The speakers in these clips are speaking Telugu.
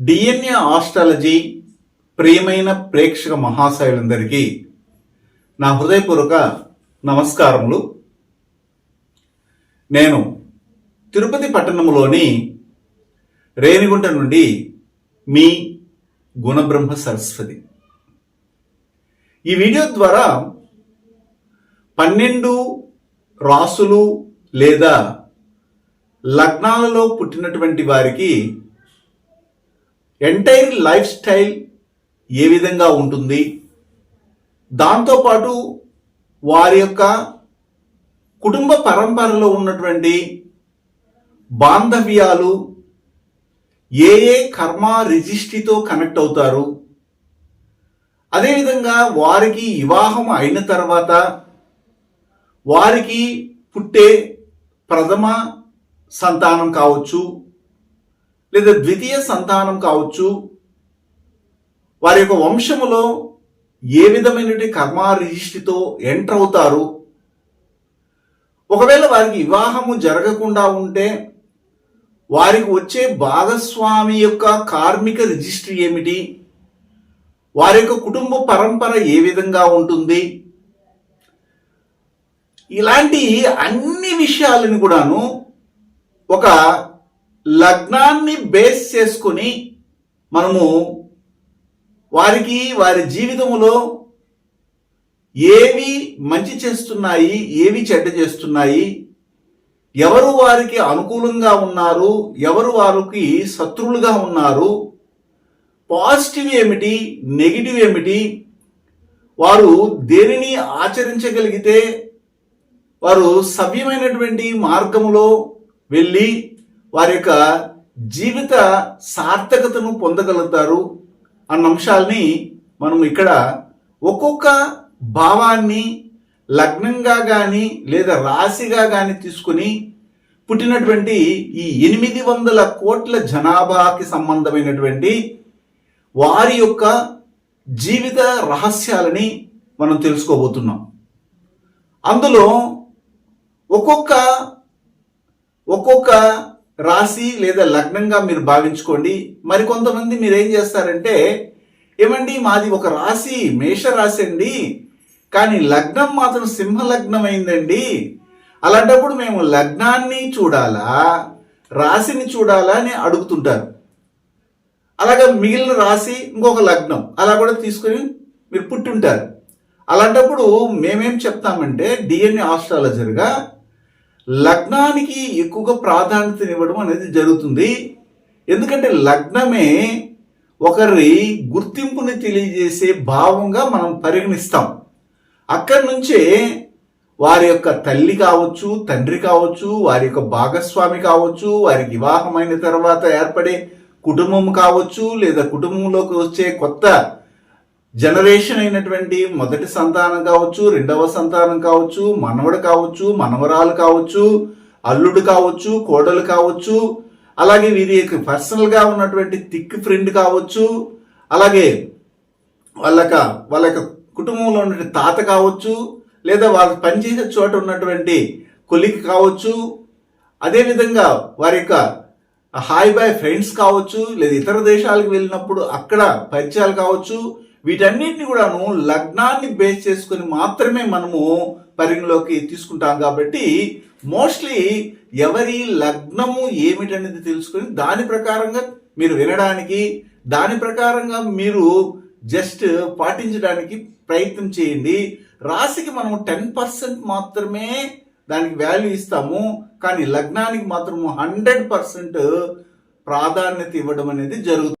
డిఎన్ఏ ఆస్ట్రాలజీ ప్రియమైన ప్రేక్షక మహాశయులందరికీ నా హృదయపూర్వక నమస్కారములు. నేను తిరుపతి పట్టణంలోని రేణిగుంట నుండి మీ గుణబ్రహ్మ సరస్వతి. ఈ వీడియో ద్వారా పన్నెండు రాసులు లేదా లగ్నాలలో పుట్టినటువంటి వారికి ఎంటైర్ లైఫ్ స్టైల్ ఏ విధంగా ఉంటుంది? దాంతోపాటు వారి యొక్క కుటుంబ పరంపరలో ఉన్నటువంటి బాంధవ్యాలు ఏ ఏ కర్మ రిజిస్ట్రీతో కనెక్ట్ అవుతారు? అదేవిధంగా వారికి వివాహం అయిన తర్వాత వారికి పుట్టే ప్రథమ సంతానం కావచ్చు. లేదా ద్వితీయ సంతానం కావచ్చు. వారి యొక్క వంశములో ఏ విధమైనటువంటి కర్మ రిజిస్ట్రీతో ఎంటర్ అవుతారు? ఒకవేళ వారికి వివాహము జరగకుండా ఉంటే వారికి వచ్చే భాగస్వామి యొక్క కార్మిక రిజిస్ట్రీ ఏమిటి? వారి యొక్క కుటుంబ పరంపర ఏ విధంగా ఉంటుంది? ఇలాంటి అన్ని విషయాలను కూడాను ఒక లగ్నాన్ని బేస్ చేసుకొని మనము వారికి వారి జీవితంలో ఏవి మంచి చేస్తున్నాయి ఏవి చెడ్డ చేస్తున్నాయి ఎవరు వారికి అనుకూలంగా ఉన్నారు ఎవరు వారికి శత్రువులుగా ఉన్నారు పాజిటివ్ ఏమిటి నెగిటివ్ ఏమిటి వారు దేనిని ఆచరించగలిగితే వారు సవ్యమైనటువంటి మార్గములో వెళ్ళి వారి యొక్క జీవిత సార్థకతను పొందగలుగుతారు అన్న అంశాల్ని మనం ఇక్కడ ఒక్కొక్క భావాన్ని లగ్నంగా కానీ లేదా రాశిగా కానీ తీసుకుని పుట్టినటువంటి ఈ ఎనిమిది వందల కోట్ల జనాభాకి సంబంధమైనటువంటి వారి యొక్క జీవిత రహస్యాలని మనం తెలుసుకోబోతున్నాం. అందులో ఒక్కొక్క ఒక్కొక్క రాశి లేదా లగ్నంగా మీరు భావించుకోండి. మరికొంతమంది మీరు ఏం చేస్తారంటే ఏమండి మాది ఒక రాశి మేష రాశి అండి. కానీ లగ్నం మాత్రం సింహ లగ్నం అయిందండి అలాంటప్పుడు మేము లగ్నాన్ని చూడాలా రాశిని చూడాలా అని అడుగుతుంటారు. అలాగే మిగిలిన రాశి ఇంకొక లగ్నం అలా కూడా తీసుకొని మీరు పుట్టుంటారు. అలాంటప్పుడు మేమేం చెప్తామంటే డిఎన్ఏ ఆస్ట్రాలజర్గా లగ్నానికి ఎక్కువగా ప్రాధాన్యతనివ్వడం అనేది జరుగుతుంది. ఎందుకంటే లగ్నమే ఒకరి గుర్తింపుని తెలియజేసే భావంగా మనం పరిగణిస్తాం. అక్కడి నుంచే వారి యొక్క తల్లి కావచ్చు తండ్రి కావచ్చు వారి యొక్క భాగస్వామి కావచ్చు వారికి వివాహమైన తర్వాత ఏర్పడే కుటుంబం కావచ్చు లేదా కుటుంబంలోకి వచ్చే కొత్త జనరేషన్ అయినటువంటి మొదటి సంతానం కావచ్చు రెండవ సంతానం కావచ్చు మనవడు కావచ్చు మనవరాలు కావచ్చు అల్లుడు కావచ్చు కోడలు కావచ్చు అలాగే వీరి యొక్క పర్సనల్గా ఉన్నటువంటి థిక్ ఫ్రెండ్ కావచ్చు అలాగే వాళ్ళక వాళ్ళ యొక్క కుటుంబంలో ఉన్నటువంటి తాత కావచ్చు లేదా వాళ్ళు పనిచేసే చోట ఉన్నటువంటి కొలిక్ కావచ్చు అదేవిధంగా వారి యొక్క హాయ్ బాయ్ ఫ్రెండ్స్ కావచ్చు లేదా ఇతర దేశాలకు వెళ్ళినప్పుడు అక్కడ పరిచయాలు కావచ్చు వీటన్నిటిని కూడాను లగ్నాన్ని బేస్ చేసుకుని మాత్రమే మనము పరిగణలోకి తీసుకుంటాం కాబట్టి మోస్ట్లీ ఎవరి లగ్నము ఏమిటనేది తెలుసుకొని దాని ప్రకారంగా మీరు వినడానికి దాని ప్రకారంగా మీరు జస్ట్ పాటించడానికి ప్రయత్నం చేయండి. రాశికి మనం టెన్ పర్సెంట్ మాత్రమే దానికి వాల్యూ ఇస్తాము. కానీ లగ్నానికి మాత్రము హండ్రెడ్ పర్సెంట్ ప్రాధాన్యత ఇవ్వడం అనేది జరుగుతుంది.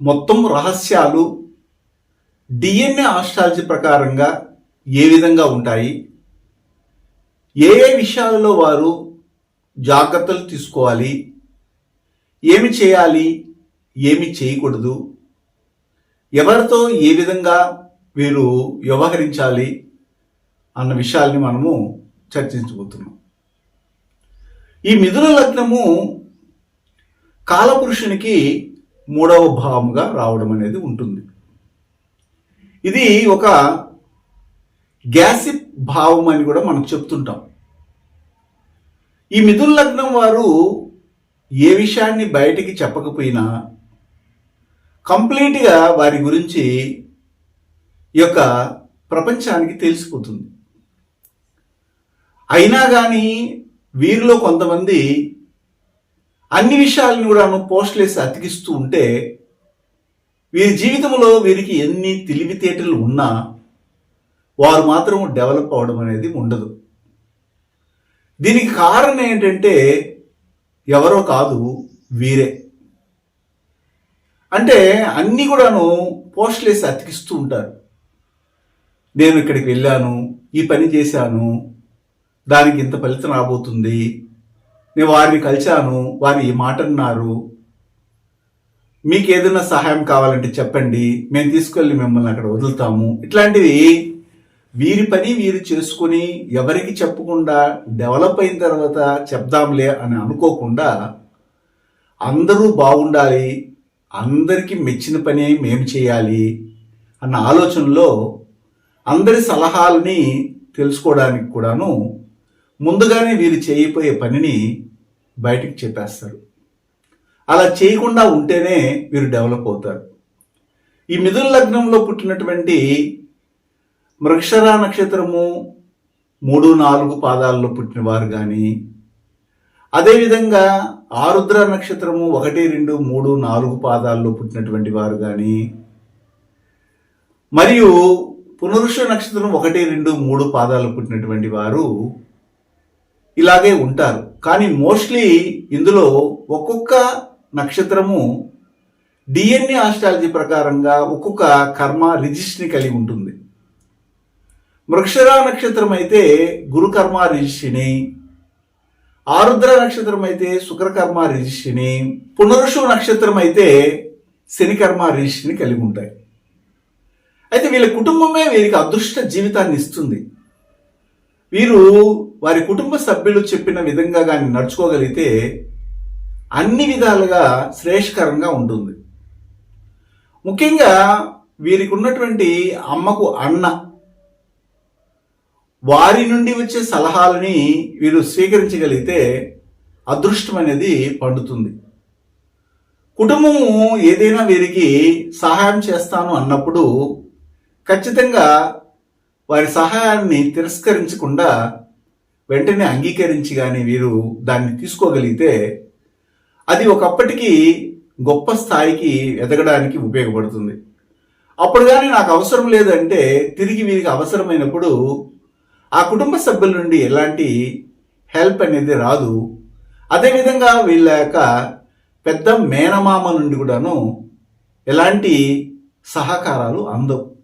మొత్తం రహస్యాలు డిఎన్ఏ ఆస్ట్రాలజీ ప్రకారంగా ఏ విధంగా ఉంటాయి? ఏ ఏ విషయాలలో వారు జాగ్రత్తలు తీసుకోవాలి? ఏమి చేయాలి? ఏమి చేయకూడదు? ఎవరితో ఏ విధంగా వీరు వ్యవహరించాలి? అన్న విషయాల్ని మనము చర్చించబోతున్నాం. ఈ మిథున లగ్నము కాలపురుషునికి మూడవ భావముగా రావడం అనేది ఉంటుంది. ఇది ఒక గ్యాసిప్ భావం అని కూడా మనం చెప్తుంటాం. ఈ మిథున లగ్నం వారు ఏ విషయాన్ని బయటికి చెప్పకపోయినా కంప్లీట్గా వారి గురించి యొక్క ప్రపంచానికి తెలిసిపోతుంది. అయినా కానీ వీరిలో కొంతమంది అన్ని విషయాలను కూడాను పోస్టులేసి అతికిస్తూ ఉంటే వీరి జీవితంలో వీరికి ఎన్ని తెలివితేటలు ఉన్నా వారు మాత్రం డెవలప్ అవడం అనేది ఉండదు. దీనికి కారణం ఏంటంటే ఎవరో కాదు వీరే. అంటే అన్ని కూడాను పోస్టులేసి అతికిస్తూ ఉంటారు. నేను ఇక్కడికి వెళ్ళాను ఈ పని చేశాను దానికి ఇంత ఫలితం రాబోతుంది నేను వారిని కలిశాను వారు ఈ మాట అన్నారు. మీకు ఏదైనా సహాయం కావాలంటే చెప్పండి మేము తీసుకెళ్ళి మిమ్మల్ని అక్కడ వదులుతాము. ఇట్లాంటివి వీరి పని వీరు చేసుకుని ఎవరికి చెప్పకుండా డెవలప్ అయిన తర్వాత చెప్దాంలే అని అనుకోకుండా అందరూ బాగుండాలి అందరికీ మెచ్చిన పని మేము చేయాలి అన్న ఆలోచనలో అందరి సలహాలని తెలుసుకోవడానికి కూడాను ముందుగానే వీరు చేయబోయే పనిని బయటికి చెప్పేస్తారు. అలా చేయకుండా ఉంటేనే మీరు డెవలప్ అవుతారు. ఈ మిథున లగ్నంలో పుట్టినటువంటి మృక్షర నక్షత్రము మూడు నాలుగు పాదాల్లో పుట్టిన వారు కానీ అదేవిధంగా ఆరుద్ర నక్షత్రము ఒకటి రెండు మూడు నాలుగు పాదాల్లో పుట్టినటువంటి వారు కానీ మరియు పునరుష నక్షత్రం ఒకటి రెండు మూడు పాదాలు పుట్టినటువంటి వారు ఇలాగే ఉంటారు. కానీ మోస్ట్లీ ఇందులో ఒక్కొక్క నక్షత్రము డిఎన్ఏ ఆస్ట్రాలజీ ప్రకారంగా ఒక్కొక్క కర్మ రిజిస్ట్ని కలిగి ఉంటుంది. మృక్షర నక్షత్రం అయితే గురుకర్మ రిజిస్ట్రిని ఆరుద్ర నక్షత్రం అయితే శుక్రకర్మ రిజిస్ట్రిని పునరుషు నక్షత్రం అయితే శనికర్మ రిజిస్ట్రిని కలిగి ఉంటాయి. అయితే వీళ్ళ కుటుంబమే వీరికి అదృష్ట జీవితాన్ని ఇస్తుంది. వీరు వారి కుటుంబ సభ్యులు చెప్పిన విధంగా కానీ నడుచుకోగలిగితే అన్ని విధాలుగా శ్రేష్కరంగా ఉంటుంది. ముఖ్యంగా వీరికి ఉన్నటువంటి అమ్మకు అన్న వారి నుండి వచ్చే సలహాలని వీరు స్వీకరించగలిగితే అదృష్టం అనేది పండుతుంది. కుటుంబము ఏదైనా వీరికి సహాయం చేస్తాను అన్నప్పుడు ఖచ్చితంగా వారి సహాయాన్ని తిరస్కరించకుండా వెంటనే అంగీకరించి కానీ వీరు దాన్ని తీసుకోగలిగితే అది ఒకప్పటికి గొప్ప స్థాయికి ఎదగడానికి ఉపయోగపడుతుంది. అప్పుడు కానీ నాకు అవసరం లేదంటే తిరిగి వీరికి అవసరమైనప్పుడు ఆ కుటుంబ సభ్యుల నుండి ఎలాంటి హెల్ప్ అనేది రాదు. అదేవిధంగా వీళ్ళ యొక్క పెద్ద మేనమామ నుండి కూడాను ఎలాంటి సహకారాలు అందవు.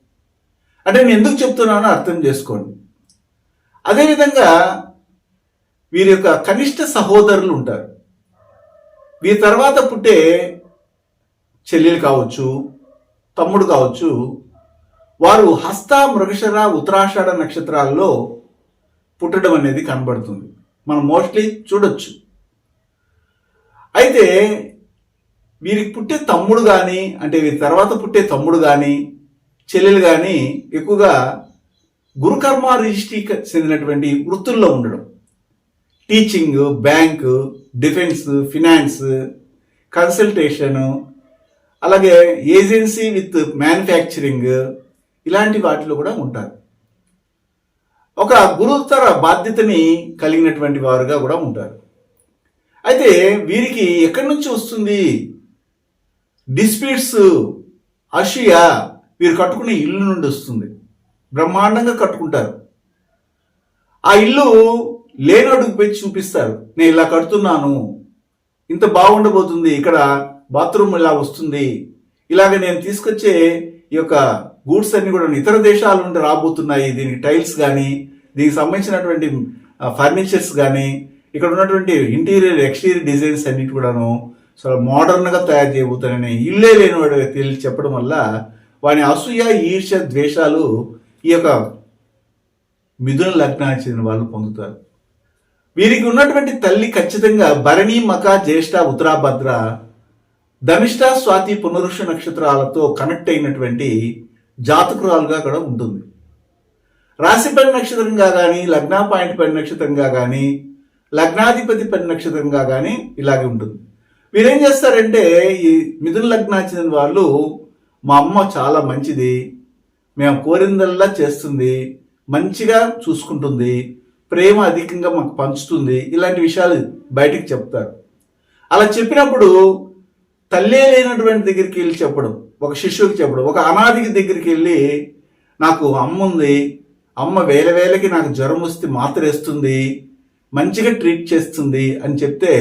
అంటే నేను ఎందుకు చెప్తున్నానో అర్థం చేసుకోండి. అదేవిధంగా వీరి యొక్క కనిష్ట సహోదరులు ఉంటారు. వీరి తర్వాత పుట్టే చెల్లెలు కావచ్చు తమ్ముడు కావచ్చు వారు హస్త మృగశర ఉత్తరాషాఢ నక్షత్రాల్లో పుట్టడం అనేది కనబడుతుంది. మనం మోస్ట్లీ చూడొచ్చు. అయితే వీరికి పుట్టే తమ్ముడు కానీ అంటే వీరి తర్వాత పుట్టే తమ్ముడు కానీ చెల్లెలు కానీ ఎక్కువగా గురుకర్మ రిజిస్ట్రీకి చెందినటువంటి వృత్తుల్లో ఉండడం. Teaching bank defence finance consultation అలాగే ఏజెన్సీ విత్ మ్యానుఫ్యాక్చరింగ్ ఇలాంటి వాటిలో కూడా ఉంటారు. ఒక గురుతర బాధ్యతని కలిగినటువంటి వారుగా కూడా ఉంటారు. అయితే వీరికి ఎక్కడి నుంచి వస్తుంది? డిస్ప్యూట్స్ అషియా వీరు కట్టుకునే ఇల్లు నుండి వస్తుంది. బ్రహ్మాండంగా కట్టుకుంటారు. ఆ ఇల్లు లేనోడికి పెంచి చూపిస్తారు. నేను ఇలా కడుతున్నాను. ఇంత బాగుండబోతుంది. ఇక్కడ బాత్రూమ్ ఇలా వస్తుంది. ఇలాగ నేను తీసుకొచ్చే ఈ యొక్క గూడ్స్ అన్ని కూడా ఇతర దేశాల నుండి రాబోతున్నాయి. దీనికి టైల్స్ కానీ దీనికి సంబంధించినటువంటి ఫర్నిచర్స్ కానీ ఇక్కడ ఉన్నటువంటి ఇంటీరియర్ ఎక్స్టీరియర్ డిజైన్స్ అన్నిటి కూడాను చాలా మోడర్న్గా తయారు చేయబోతానని ఇల్లే లేని వాడు తెలిసి చెప్పడం వల్ల వాని అసూయ ఈర్ష్య ద్వేషాలు ఈ యొక్క మిథున లగ్నానికి చెందిన వాళ్ళు పొందుతారు. వీరికి ఉన్నటువంటి తల్లి ఖచ్చితంగా భరణి మక జ్యేష్ఠ ఉత్తరాభద్ర ధనిష్ట స్వాతి పునరుష నక్షత్రాలతో కనెక్ట్ అయినటువంటి జాతకురాలుగా కూడా ఉంటుంది. రాశి పని నక్షత్రంగా కానీ లగ్నా పాయింట్ పని నక్షత్రంగా కానీ లగ్నాధిపతి పని నక్షత్రంగా కానీ ఇలాగే ఉంటుంది. వీరేం చేస్తారంటే ఈ మిథున లగ్నానికి చెందిన వాళ్ళు మా అమ్మ చాలా మంచిది. మేము కోరిందల్లా చేస్తుంది. మంచిగా చూసుకుంటుంది. ప్రేమ అధికంగా మాకు పంచుతుంది. ఇలాంటి విషయాలు బయటికి చెప్తారు. అలా చెప్పినప్పుడు తల్లే లేనటువంటి దగ్గరికి వెళ్ళి చెప్పడం ఒక శిష్యుకి చెప్పడం ఒక అనాథికి దగ్గరికి వెళ్ళి నాకు అమ్మ ఉంది. అమ్మ వేల వేలకి నాకు జ్వరం వస్తే మాత్ర వేస్తుంది. మంచిగా ట్రీట్ చేస్తుంది అని చెప్తే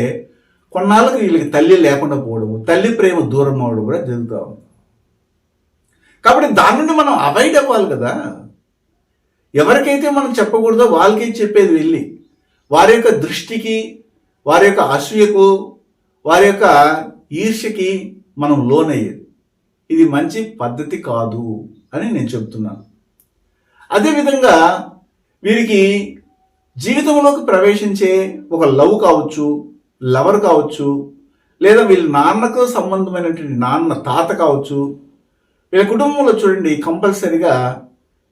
కొన్నాళ్ళకి వీళ్ళకి తల్లి లేకుండా పోవడము తల్లి ప్రేమ దూరం అవడం కూడా జరుగుతూ ఉంది. కాబట్టి దాని నుండి మనం అవాయిడ్ అవ్వాలి కదా. ఎవరికైతే మనం చెప్పకూడదో వాళ్ళకి చెప్పేది వెళ్ళి వారి యొక్క దృష్టికి వారి యొక్క అసూయకు వారి యొక్క ఈర్ష్యకి మనం లోనయ్యేది. ఇది మంచి పద్ధతి కాదు అని నేను చెప్తున్నాను. అదేవిధంగా వీరికి జీవితంలోకి ప్రవేశించే ఒక లవ్ కావచ్చు లవర్ కావచ్చు లేదా వీళ్ళ నాన్నకు సంబంధమైనటువంటి నాన్న తాత కావచ్చు వీళ్ళ కుటుంబంలో చూడండి కంపల్సరిగా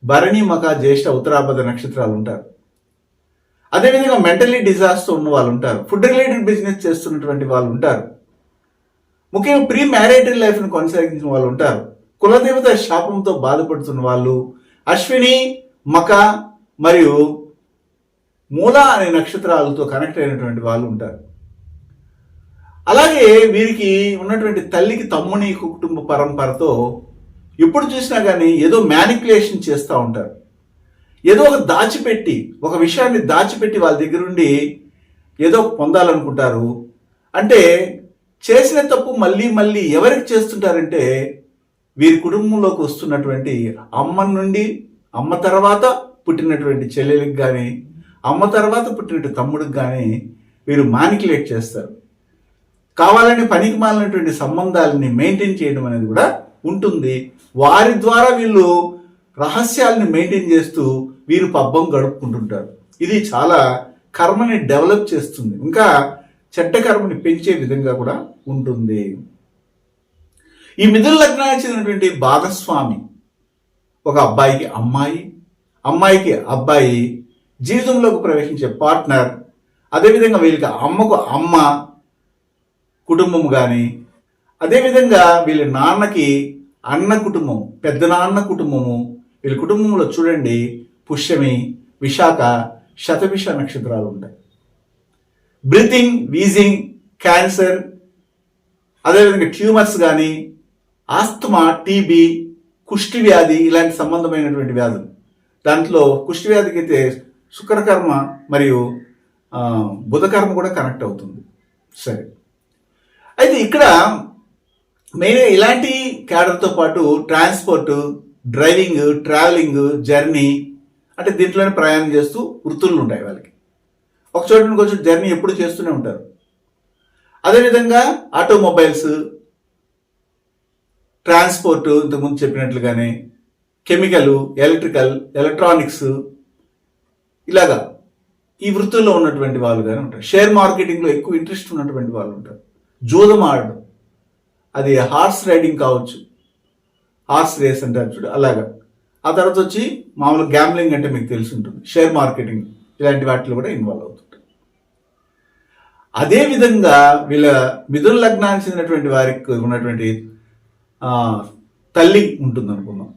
భరణి మక జ్యేష్ఠ ఉత్తరాపద నక్షత్రాలు ఉంటారు. అదేవిధంగా మెంటలీ డిజాస్టర్ ఉన్న వాళ్ళు ఉంటారు. ఫుడ్ రిలేటెడ్ బిజినెస్ చేస్తున్నటువంటి వాళ్ళు ఉంటారు. ముఖ్యంగా ప్రీ మ్యారేటల్ లైఫ్ను కొనసాగించిన వాళ్ళు ఉంటారు. కులదేవత శాపంతో బాధపడుతున్న వాళ్ళు అశ్విని మక మరియు మూల అనే నక్షత్రాలతో కనెక్ట్ అయినటువంటి వాళ్ళు ఉంటారు. అలాగే వీరికి ఉన్నటువంటి తల్లికి తమ్ముని కుటుంబ పరంపరతో ఎప్పుడు చూసినా కానీ ఏదో మ్యానిపులేషన్ చేస్తూ ఉంటారు. ఏదో ఒక దాచిపెట్టి ఒక విషయాన్ని దాచిపెట్టి వాళ్ళ దగ్గర నుండి ఏదో పొందాలనుకుంటారు. అంటే చేసిన తప్పు మళ్ళీ మళ్ళీ ఎవరికి చేస్తుంటారంటే వీరి కుటుంబంలోకి వస్తున్నటువంటి అమ్మ నుండి అమ్మ తర్వాత పుట్టినటువంటి చెల్లెలకి కానీ అమ్మ తర్వాత పుట్టినటువంటి తమ్ముడికి కానీ వీరు మానికులేట్ చేస్తారు. కావాలని పనికి మాలినటువంటి సంబంధాలని మెయింటైన్ చేయడం అనేది కూడా ఉంటుంది. వారి ద్వారా వీళ్ళు రహస్యాలను మెయింటైన్ చేస్తూ వీరు పబ్బం గడుపుకుంటుంటారు. ఇది చాలా కర్మని డెవలప్ చేస్తుంది. ఇంకా చెడ్డ కర్మని పెంచే విధంగా కూడా ఉంటుంది. ఈ మిథున లగ్నానికి చెందినటువంటి భాగస్వామి ఒక అబ్బాయికి అమ్మాయి అమ్మాయికి అబ్బాయి జీవితంలోకి ప్రవేశించే పార్ట్నర్ అదేవిధంగా వీళ్ళకి అమ్మకు అమ్మ కుటుంబం కానీ అదేవిధంగా వీళ్ళ నాన్నకి అన్న కుటుంబం పెద్ద నాన్న కుటుంబము వీళ్ళ కుటుంబంలో చూడండి పుష్యమి విశాఖ శతభిష నక్షత్రాలు ఉంటాయి. బ్రీతింగ్ వీజింగ్ క్యాన్సర్ అదేవిధంగా ట్యూమర్స్ కానీ ఆస్తమా టీబీ కుష్టి వ్యాధి ఇలాంటి సంబంధమైనటువంటి వ్యాధులు. దాంట్లో కుష్టి వ్యాధికి అయితే శుక్రకర్మ మరియు బుధకర్మ కూడా కనెక్ట్ అవుతుంది. సరే. అయితే ఇక్కడ మెయిన్ ఇలాంటి క్యాడర్తో పాటు ట్రాన్స్పోర్ట్ డ్రైవింగ్ ట్రావెలింగ్ జర్నీ అంటే దీంట్లోనే ప్రయాణం చేస్తూ వృత్తులు ఉంటాయి వాళ్ళకి. ఒక చోట నుంచి కొంచెం జర్నీ ఎప్పుడు చేస్తూనే ఉంటారు. అదేవిధంగా ఆటోమొబైల్స్ ట్రాన్స్పోర్ట్ ఇంతకుముందు చెప్పినట్లుగానే కెమికల్ ఎలక్ట్రికల్ ఎలక్ట్రానిక్స్ ఇలాగా ఈ వృత్తుల్లో ఉన్నటువంటి వాళ్ళు కానీ ఉంటారు. షేర్ మార్కెటింగ్లో ఎక్కువ ఇంట్రెస్ట్ ఉన్నటువంటి వాళ్ళు ఉంటారు. జూదం ఆడడం అది హార్స్ రైడింగ్ కావచ్చు. హార్స్ రేస్ అంటారు చూడు అలాగా. ఆ తర్వాత వచ్చి మామూలు గ్యాంబ్లింగ్ అంటే మీకు తెలిసి ఉంటుంది. షేర్ మార్కెటింగ్ ఇలాంటి వాటిలో కూడా ఇన్వాల్వ్ అవుతుంటారు అదే విధంగా వీళ్ళ మిథున లగ్నానికి చెందినటువంటి వారికి ఉన్నటువంటి తల్లి ఉంటుంది అనుకుందాం.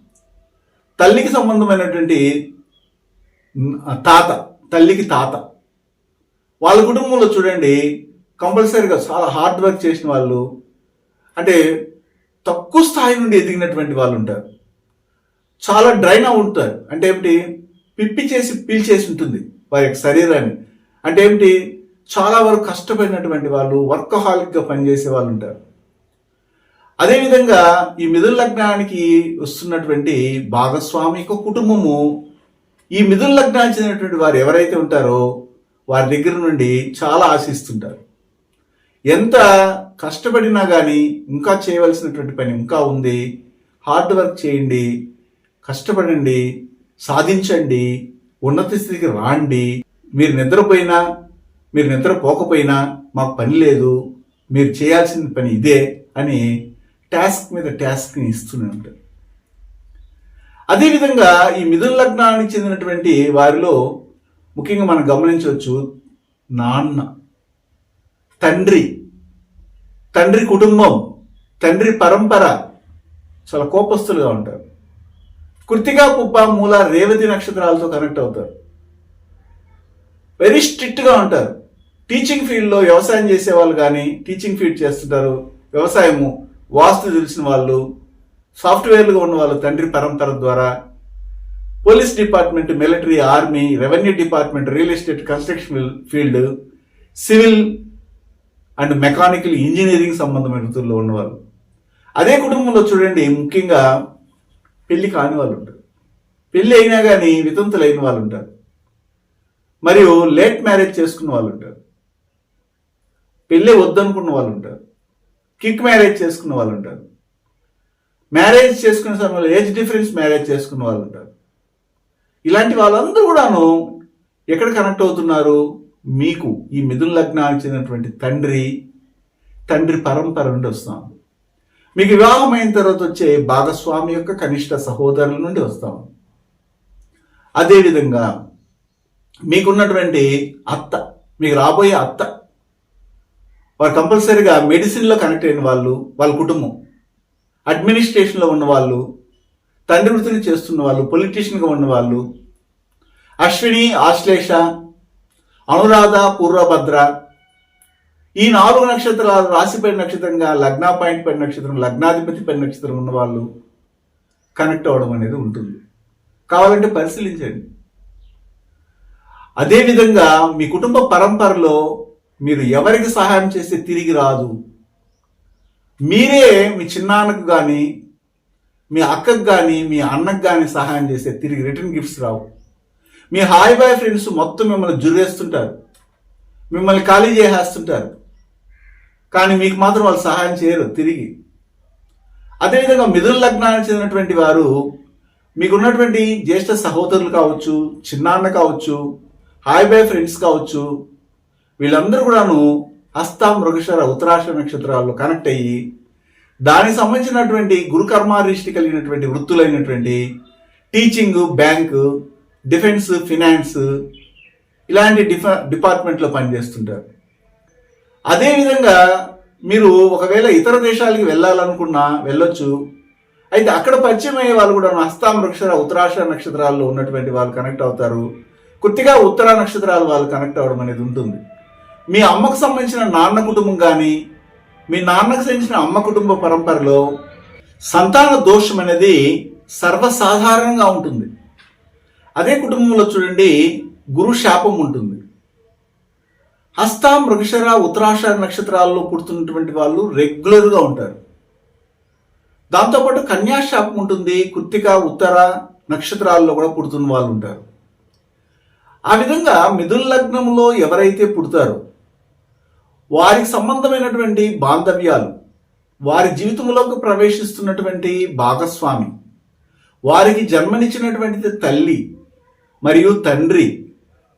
తల్లికి సంబంధమైనటువంటి తాత తల్లికి తాత. వాళ్ళ కుటుంబంలో చూడండి కంపల్సరీగా చాలా హార్డ్ వర్క్ చేసిన వాళ్ళు అంటే తక్కువ స్థాయి నుండి ఎదిగినటువంటి వాళ్ళు ఉంటారు. చాలా డ్రైన్ ఉంటారు. అంటే ఏమిటి? పిప్పి చేసి పీల్చేసి ఉంటుంది వారి యొక్క శరీరాన్ని. అంటే ఏమిటి? చాలా వరకు కష్టపడినటువంటి వాళ్ళు వర్కహాలిక్గా పనిచేసే వాళ్ళు ఉంటారు. అదేవిధంగా ఈ మిథున లగ్నానికి వస్తున్నటువంటి భాగస్వామి యొక్క కుటుంబము ఈ మిథున లగ్నానికి చెందినటువంటి వారు ఎవరైతే ఉంటారో వారి దగ్గర నుండి చాలా ఆశిస్తుంటారు. ఎంత కష్టపడినా కానీ ఇంకా చేయవలసినటువంటి పని ఇంకా ఉంది. హార్డ్ వర్క్ చేయండి కష్టపడండి సాధించండి ఉన్నత స్థితికి రాండి. మీరు నిద్రపోయినా మీరు నిద్రపోకపోయినా మాకు పని లేదు మీరు చేయాల్సిన పని ఇదే అని టాస్క్ మీద టాస్క్ని ఇస్తూనే ఉంటారు. అదేవిధంగా ఈ మిథున లగ్నానికి చెందినటువంటి వారిలో ముఖ్యంగా మనం గమనించవచ్చు నాన్న. తండ్రి తండ్రి కుటుంబం తండ్రి పరంపర చాలా కోపస్తులుగా ఉంటారు. కృతిగా కుప్ప మూల రేవతి నక్షత్రాలతో కనెక్ట్ అవుతారు. వెరీ స్ట్రిక్ట్గా ఉంటారు. టీచింగ్ ఫీల్డ్లో వ్యవసాయం చేసే వాళ్ళు కానీ టీచింగ్ ఫీల్డ్ చేస్తుంటారు. వ్యవసాయము వాస్తు తెలిసిన వాళ్ళు సాఫ్ట్వేర్లుగా ఉన్న వాళ్ళు తండ్రి పరంపర ద్వారా police department military army revenue department real estate construction field civil and mechanical engineering సంబంధమైన వృత్తుల్లో ఉన్నవాళ్ళు. అదే కుటుంబంలో చూడండి ముఖ్యంగా పెళ్ళి కాని వాళ్ళు ఉంటారు పెళ్ళి అయినా కానీ వితంతులైన వాళ్ళు ఉంటారు మరియు లేట్ మ్యారేజ్ చేసుకున్న వాళ్ళు ఉంటారు పెళ్ళి వద్దనుకున్న వాళ్ళు ఉంటారు కిక్ మ్యారేజ్ చేసుకున్న వాళ్ళు ఉంటారు మ్యారేజ్ చేసుకునే సమయంలో ఏజ్ డిఫరెన్స్ మ్యారేజ్ చేసుకున్న వాళ్ళు ఉంటారు ఇలాంటి వాళ్ళందరూ కూడాను ఎక్కడ కనెక్ట్ అవుతున్నారు? మీకు ఈ మిథున లగ్నానికి చెందినటువంటి తండ్రి తండ్రి పరంపర నుండి వస్తాం. మీకు వివాహం అయిన తర్వాత వచ్చే భాగస్వామి యొక్క కనిష్ట సహోదరుల నుండి వస్తాం. అదేవిధంగా మీకున్నటువంటి అత్త మీకు రాబోయే అత్త వారు కంపల్సరీగా మెడిసిన్లో కనెక్ట్ అయిన వాళ్ళు వాళ్ళ కుటుంబం అడ్మినిస్ట్రేషన్లో ఉన్న వాళ్ళు తండ్రి వృత్తిని చేస్తున్న వాళ్ళు పొలిటీషియన్గా ఉన్న వాళ్ళు అశ్విని ఆశ్లేష అనురాధ పూర్వభద్ర ఈ నాలుగు నక్షత్రాలు రాశిపై నక్షత్రంగా లగ్న పాయింట్ పై నక్షత్రం లగ్నాధిపతి పై నక్షత్రం ఉన్న వాళ్ళు కనెక్ట్ అవ్వడం అనేది ఉంటుంది. కావాలంటే పరిశీలించండి. అదేవిధంగా మీ కుటుంబ పరంపరలో మీరు ఎవరికి సహాయం చేస్తే తిరిగి రాదు? మీరే మీ చిన్నాన్నకు కానీ మీ అక్కకు కానీ మీ అన్నకు కానీ సహాయం చేస్తే తిరిగి రిటర్న్ గిఫ్ట్స్ రావు. మీ హాయ్ బాయ్ ఫ్రెండ్స్ మొత్తం మిమ్మల్ని జురేస్తుంటారు మిమ్మల్ని ఖాళీ చేసేస్తుంటారు. కానీ మీకు మాత్రం వాళ్ళు సహాయం చేయరు తిరిగి. అదేవిధంగా మిథున లగ్నానికి చెందినటువంటి వారు మీకున్నటువంటి జ్యేష్ఠ సహోదరులు కావచ్చు చిన్నాన్న కావచ్చు హాయ్ బాయ్ ఫ్రెండ్స్ కావచ్చు వీళ్ళందరూ కూడాను హస్త మృగశర ఉత్తరాష నక్షత్రాల్లో కనెక్ట్ అయ్యి దానికి సంబంధించినటువంటి గురు కర్మారిష్టి కలిగినటువంటి వృత్తులైనటువంటి టీచింగ్ బ్యాంకు డిఫెన్స్ ఫినాన్స్ ఇలాంటి డిఫ డిపార్ట్మెంట్లో పనిచేస్తుంటారు. అదేవిధంగా మీరు ఒకవేళ ఇతర దేశాలకి వెళ్ళాలనుకున్నా వెళ్ళొచ్చు. అయితే అక్కడ పరిచయం అయ్యే వాళ్ళు కూడా హస్తామృక్షర ఉత్తరాష నక్షత్రాల్లో ఉన్నటువంటి వాళ్ళు కనెక్ట్ అవుతారు. కొద్దిగా ఉత్తర నక్షత్రాలు వాళ్ళు కనెక్ట్ అవ్వడం అనేది ఉంటుంది. మీ అమ్మకు సంబంధించిన నాన్న కుటుంబం కానీ మీ నాన్నకు సంబంధించిన అమ్మ కుటుంబ పరంపరలో సంతాన దోషం అనేది సర్వసాధారణంగా ఉంటుంది. అదే కుటుంబంలో చూడండి గురు శాపం ఉంటుంది. హస్త మృగశర ఉత్తరాష నక్షత్రాల్లో పుడుతున్నటువంటి వాళ్ళు రెగ్యులర్గా ఉంటారు. దాంతోపాటు కన్యాశాపం ఉంటుంది కృత్తిక ఉత్తర నక్షత్రాల్లో కూడా పుడుతున్న వాళ్ళు ఉంటారు. ఆ విధంగా మిథున లగ్నంలో ఎవరైతే పుడతారో వారికి సంబంధమైనటువంటి బాంధవ్యాలు వారి జీవితంలోకి ప్రవేశిస్తున్నటువంటి భాగస్వామి వారికి జన్మనిచ్చినటువంటి తల్లి మరియు తండ్రి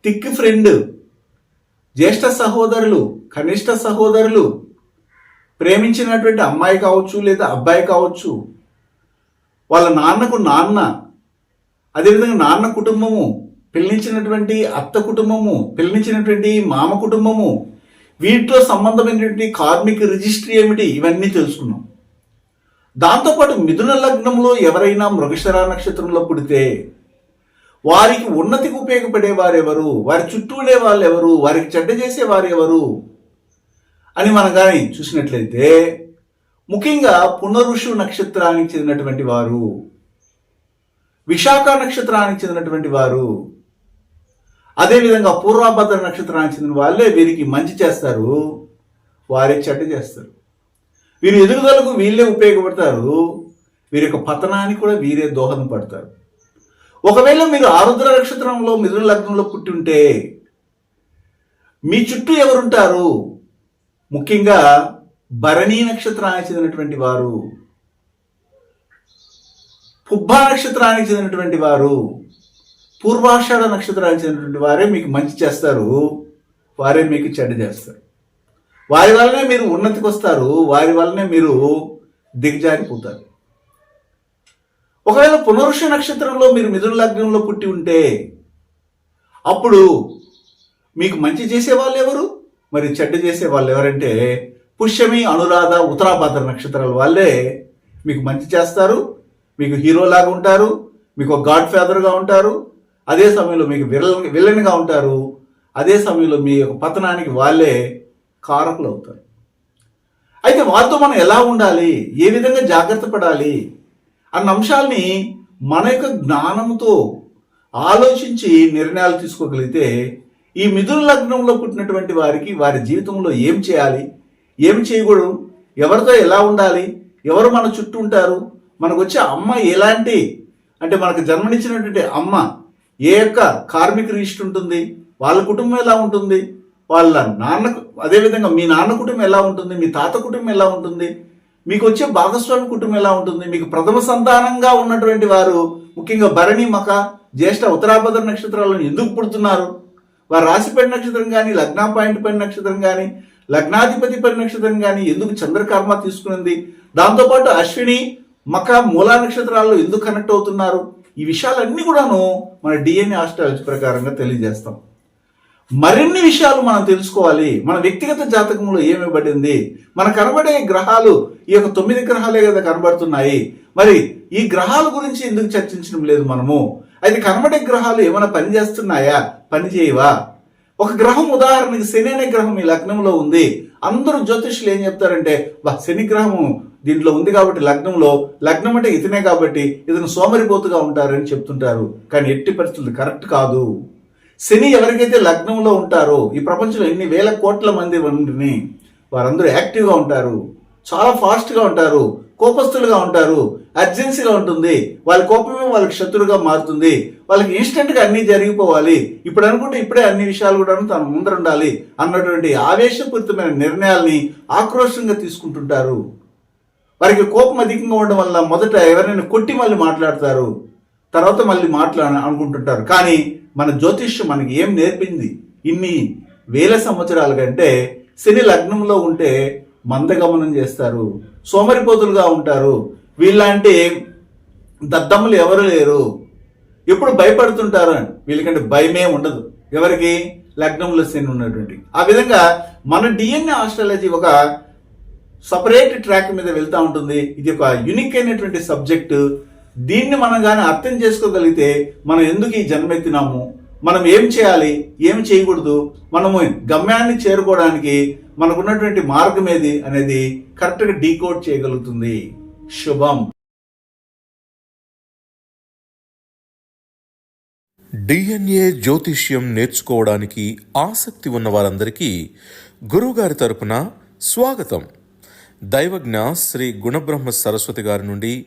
థిక్ ఫ్రెండ్ జ్యేష్ఠ సహోదరులు కనిష్ట సహోదరులు ప్రేమించినటువంటి అమ్మాయి కావచ్చు లేదా అబ్బాయి కావచ్చు వాళ్ళ నాన్నకు నాన్న అదేవిధంగా నాన్న కుటుంబము పిల్లించినటువంటి అత్త కుటుంబము పిల్లించినటువంటి మామ కుటుంబము వీటిలో సంబంధమైనటువంటి కార్మిక రిజిస్ట్రీ ఏమిటి? ఇవన్నీ తెలుసుకున్నాం. దాంతోపాటు మిథున లగ్నంలో ఎవరైనా మృగశరా నక్షత్రంలో పుడితే వారికి ఉన్నతికి ఉపయోగపడేవారెవరు? వారి చుట్టూ ఉండే వాళ్ళు ఎవరు వారికి చెడ్డ చేసేవారు ఎవరు అని మనం కానీ చూసినట్లయితే ముఖ్యంగా పునరుషు నక్షత్రానికి చెందినటువంటి వారు విశాఖ నక్షత్రానికి చెందినటువంటి వారు అదేవిధంగా పూర్వభద్ర నక్షత్రానికి చెందిన వాళ్ళే వీరికి మంచి చేస్తారు వారే చెడ్డ చేస్తారు. వీరి ఎదుగుదలకు వీళ్ళే ఉపయోగపడతారు వీరి యొక్క పతనానికి కూడా వీరే దోహదం పడతారు. ఒకవేళ మీరు ఆరుద్ర నక్షత్రంలో మిథున లగ్నంలో పుట్టి ఉంటే మీ చుట్టూ ఎవరుంటారు? ముఖ్యంగా భరణీ నక్షత్రానికి చెందినటువంటి వారు పుబ్బా నక్షత్రానికి చెందినటువంటి వారు పూర్వాషాఢ నక్షత్రానికి చెందినటువంటి వారే మీకు మంచి చేస్తారు వారే మీకు చెడ్డ చేస్తారు. వారి వల్లనే మీరు ఉన్నతికి వస్తారు వారి వల్లనే మీరు దిగజారిపోతారు. ఒకవేళ పునరుష నక్షత్రంలో మీరు మిథున లగ్నంలో పుట్టి ఉంటే అప్పుడు మీకు మంచి చేసే వాళ్ళు ఎవరు? మరి చెడ్డ చేసే వాళ్ళు ఎవరంటే పుష్యమి అనురాధ ఉత్తరాభాద్ర నక్షత్రాల వాళ్ళే. మీకు మంచి చేస్తారు మీకు హీరోలాగా ఉంటారు మీకు ఒక గాడ్ ఫాదర్గా ఉంటారు అదే సమయంలో మీకు విలన్ విలన్గా ఉంటారు అదే సమయంలో మీ యొక్క పతనానికి వాళ్ళే కారకులు అవుతారు అయితే వారితో మనం ఎలా ఉండాలి? ఏ విధంగా జాగ్రత్త పడాలి? అన్న అంశాల్ని మన యొక్క జ్ఞానంతో ఆలోచించి నిర్ణయాలు తీసుకోగలిగితే ఈ మిథున లగ్నంలో పుట్టినటువంటి వారికి వారి జీవితంలో ఏం చేయాలి? ఏం చేయకూడదు? ఎవరితో ఎలా ఉండాలి? ఎవరు మన చుట్టూ ఉంటారు? మనకు వచ్చే అమ్మ ఎలాంటి? అంటే మనకు జన్మనిచ్చినటువంటి అమ్మ ఏ యొక్క కార్మిక రిజిస్టర్ ఉంటుంది? వాళ్ళ కుటుంబం ఎలా ఉంటుంది? వాళ్ళ నాన్న అదేవిధంగా మీ నాన్న కుటుంబం ఎలా ఉంటుంది? మీ తాత కుటుంబం ఎలా ఉంటుంది? మీకు వచ్చే భాగస్వామి కుటుంబం ఎలా ఉంటుంది? మీకు ప్రథమ సంతానంగా ఉన్నటువంటి వారు ముఖ్యంగా భరణి మక జ్యేష్ఠ ఉత్తరాభద్ర నక్షత్రాలను ఎందుకు పుడుతున్నారు? వారు రాశిపడి నక్షత్రం కానీ లగ్నా పాయింట్ పడి నక్షత్రం కానీ లగ్నాధిపతి పడి నక్షత్రం కానీ ఎందుకు చంద్రకర్మ తీసుకునింది? దాంతోపాటు అశ్విని మక మూలా నక్షత్రాల్లో ఎందుకు కనెక్ట్ అవుతున్నారు? ఈ విషయాలన్నీ కూడాను మన డిఎన్ఏ ఆస్ట్రాలజీ ప్రకారంగా తెలియజేస్తాం. మరిన్ని విషయాలు మనం తెలుసుకోవాలి. మన వ్యక్తిగత జాతకంలో ఏమివ్వబడింది మన కనబడే గ్రహాలు ఈ యొక్క తొమ్మిది గ్రహాలే కదా కనబడుతున్నాయి. మరి ఈ గ్రహాల గురించి ఎందుకు చర్చించడం లేదు మనము? అయితే కనబడే గ్రహాలు ఏమైనా పని చేస్తున్నాయా? ఒక గ్రహం ఉదాహరణకి శని అనే గ్రహం ఈ లగ్నంలో ఉంది. అందరూ జ్యోతిష్యులు ఏం చెప్తారంటే వా శని గ్రహము దీంట్లో ఉంది కాబట్టి లగ్నంలో లగ్నం అంటే ఇతనే కాబట్టి ఇతను సోమరిపోతుగా ఉంటారని చెప్తుంటారు. కానీ ఎట్టి పరిస్థితులు కరెక్ట్ కాదు. శని ఎవరికైతే లగ్నంలో ఉంటారో ఈ ప్రపంచంలో ఎన్ని వేల కోట్ల మంది ఉండిని వారందరూ యాక్టివ్గా ఉంటారు చాలా ఫాస్ట్గా ఉంటారు కోపస్తులుగా ఉంటారు అర్జెన్సీగా ఉంటుంది వాళ్ళ కోపమే వాళ్ళకి శత్రువుగా మారుతుంది వాళ్ళకి ఇన్స్టెంట్గా అన్నీ జరిగిపోవాలి ఇప్పుడు అనుకుంటే ఇప్పుడే అన్ని విషయాలు కూడా తన ముందర ఉండాలి అన్నటువంటి ఆవేశపూరితమైన నిర్ణయాల్ని ఆక్రోషంగా తీసుకుంటుంటారు. వారికి కోపం అధికంగా ఉండడం వల్ల మొదట ఎవరైనా కొట్టి మళ్ళీ మాట్లాడతారు తర్వాత మళ్ళీ మాట్లా అనుకుంటుంటారు. కానీ మన జ్యోతిష్యం మనకి ఏం నేర్పింది? ఇన్ని వేల సంవత్సరాల కంటే శని లగ్నంలో ఉంటే మందగమనం చేస్తారు సోమరిపోతులుగా ఉంటారు. వీళ్ళంటే దద్దమ్ములు ఎవరు లేరు. ఎప్పుడు భయపడుతుంటారు అని. వీళ్ళకంటే భయమే ఉండదు. ఎవరికి? లగ్నంలో శని ఉన్నటువంటి. ఆ విధంగా మన డిఎన్ఏ ఆస్ట్రాలజీ ఒక సపరేట్ ట్రాక్ మీద వెళ్తూ ఉంటుంది. ఇది ఒక యునిక్ అయినటువంటి సబ్జెక్టు. దీన్ని మనం కానీ అర్థం చేసుకోగలిగితే మనం ఎందుకు ఈ జన్మెత్తినాము? మనం ఏం చేయాలి? ఏం చేయకూడదు? మనము గమ్యాన్ని చేరుకోవడానికి మనకున్నటువంటి మార్గం ఏది అనేది కరెక్ట్గా డీకోడ్ చేయగలుగుతుంది. శుభం. డిఎన్ఏ జ్యోతిష్యం నేర్చుకోవడానికి ఆసక్తి ఉన్న వారందరికీ గురువుగారి తరపున స్వాగతం. దైవజ్ఞ శ్రీ గుణబ్రహ్మ సరస్వతి గారి నుండి